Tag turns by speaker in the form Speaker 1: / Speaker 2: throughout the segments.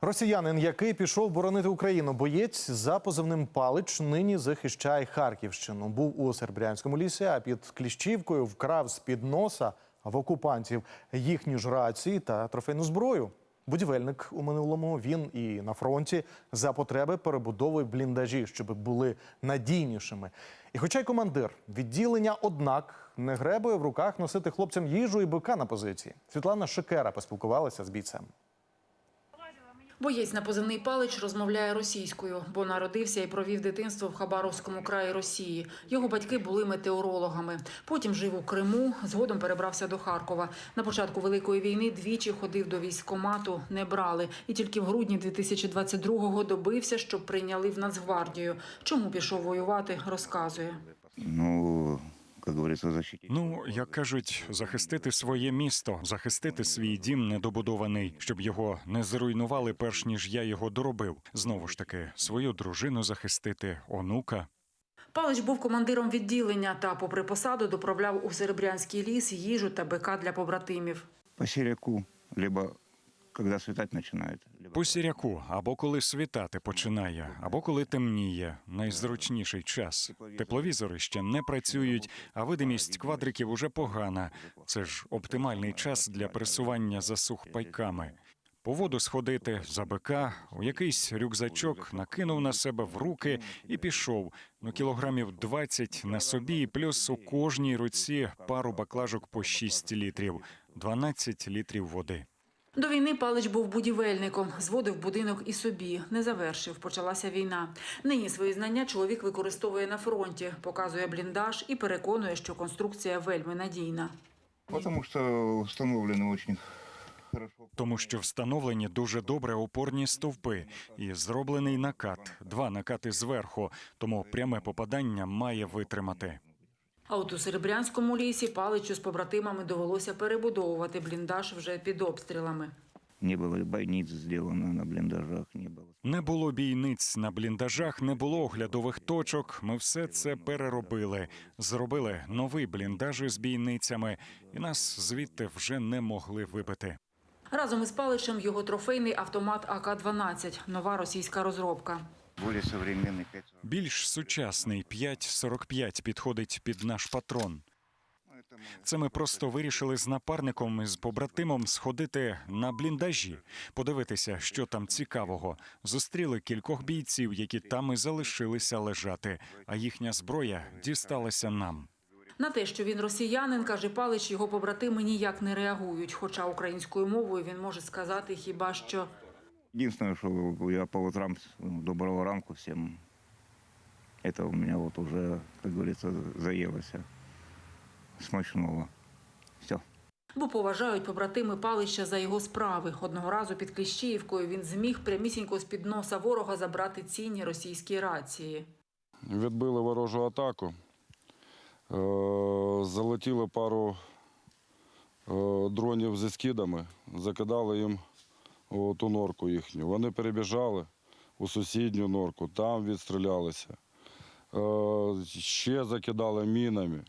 Speaker 1: Росіянин, який пішов боронити Україну, боєць за позивним Палич, нині захищає Харківщину. Був у Серебрянському лісі, а під Кліщівкою вкрав з під носа в окупантів їхні ж рації та трофейну зброю. Будівельник у минулому він і на фронті за потреби перебудовує бліндажі, щоб були надійнішими. І хоча й командир відділення, однак не гребує в руках носити хлопцям їжу і бика на позиції. Світлана Шикера поспілкувалася з бійцем.
Speaker 2: Боєць на позивний палич розмовляє російською, бо народився і провів дитинство в Хабаровському краї Росії. Його батьки були метеорологами. Потім жив у Криму, згодом перебрався до Харкова. На початку великої війни двічі ходив до військкомату, не брали. І тільки в грудні 2022-го добився, щоб прийняли в Нацгвардію. Чому пішов воювати, розказує.
Speaker 3: Ну.
Speaker 4: Ну, як кажуть, захистити своє місто, захистити свій дім недобудований, щоб його не зруйнували, перш ніж я його доробив. Знову ж таки, свою дружину захистити, онука.
Speaker 2: Палич був командиром відділення та, попри посаду, доправляв у Серебрянський ліс їжу та бика для побратимів.
Speaker 3: По серяку, либо светать начинает. Либо...
Speaker 4: По сіряку, або коли світати починає, або коли темніє. Найзручніший час. Тепловізори ще не працюють, а видимість квадриків уже погана. Це ж оптимальний час для пересування за сухпайками. По воду сходити за бика, у якийсь рюкзачок накинув на себе в руки і пішов. Ну, кілограмів 20 на собі, плюс у кожній руці пару баклажок по 6 літрів, 12 літрів води.
Speaker 2: До війни Палич був будівельником, зводив будинок і собі. Не завершив. Почалася війна. Нині свої знання чоловік використовує на фронті, показує бліндаж і переконує, що конструкція вельми надійна.
Speaker 3: Потому что установлены очень хорошо.
Speaker 4: Тому що встановлені дуже добре опорні стовпи і зроблений накат, два накати зверху, тому пряме попадання має витримати.
Speaker 2: А от у Серебрянському лісі Паличу з побратимами довелося перебудовувати бліндаж вже під обстрілами.
Speaker 3: Не было и бойниц сделано на блиндажах, не было.
Speaker 4: Не було бійниць на бліндажах, не було оглядових точок. Ми все це переробили. Зробили новий бліндаж із бійницями, і нас звідти вже не могли вибити.
Speaker 2: Разом із Паличем його трофейний автомат АК-12 – нова російська розробка.
Speaker 3: Более современный 5
Speaker 4: Більш сучасний 5.45 підходить під наш патрон.
Speaker 3: Это мы
Speaker 4: Це ми просто вирішили з напарником і з побратимом сходити на бліндажі, подивитися, що там цікавого. Зустріли кількох бійців, які там і залишилися лежати, а їхня зброя дісталася нам.
Speaker 2: На те, що він росіянин, каже Палич, його побратими ніяк не реагують. Хоча українською мовою він може сказати хіба що
Speaker 3: Единственное, что я по утрам ну, доброго ранку всем. Это у меня вот уже, как говорится, заелось. Смачного. Все.
Speaker 2: Бо поважають побратими Палища за його справи. Одного разу під Кліщіївкою він зміг прямісінько з-під носа ворога забрати цінні російські рації.
Speaker 5: Відбили ворожу атаку. Е, Залетіли пару е, дронів зі скидами, закидали їм ту норку їхню. Вони перебіжали у сусідню норку, там відстрілялися. Е, Ще закидали мінами.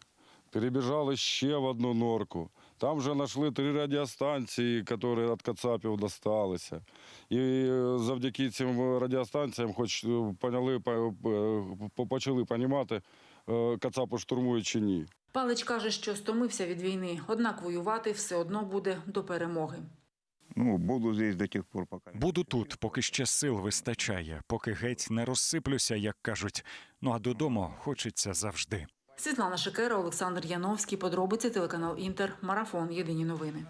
Speaker 5: Перебіжали ще в одну норку. Там вже знайшли три радіостанції, які від Кацапів досталися. І е, завдяки цим радіостанціям, хоч е, поняли, по- по- почали розуміти, Кацапи штурмують чи ні.
Speaker 2: Палич каже, що стомився від війни, однак воювати все одно буде до перемоги.
Speaker 3: Ну, буду здесь до тих пор, пока...
Speaker 4: Буду тут, поки ще сил вистачає, поки геть не розсиплюся, як кажуть. Ну а додому хочеться завжди.
Speaker 2: Світлана Шикера, Олександр Яновський. Подробиці телеканал Інтер. Марафон. Єдині новини.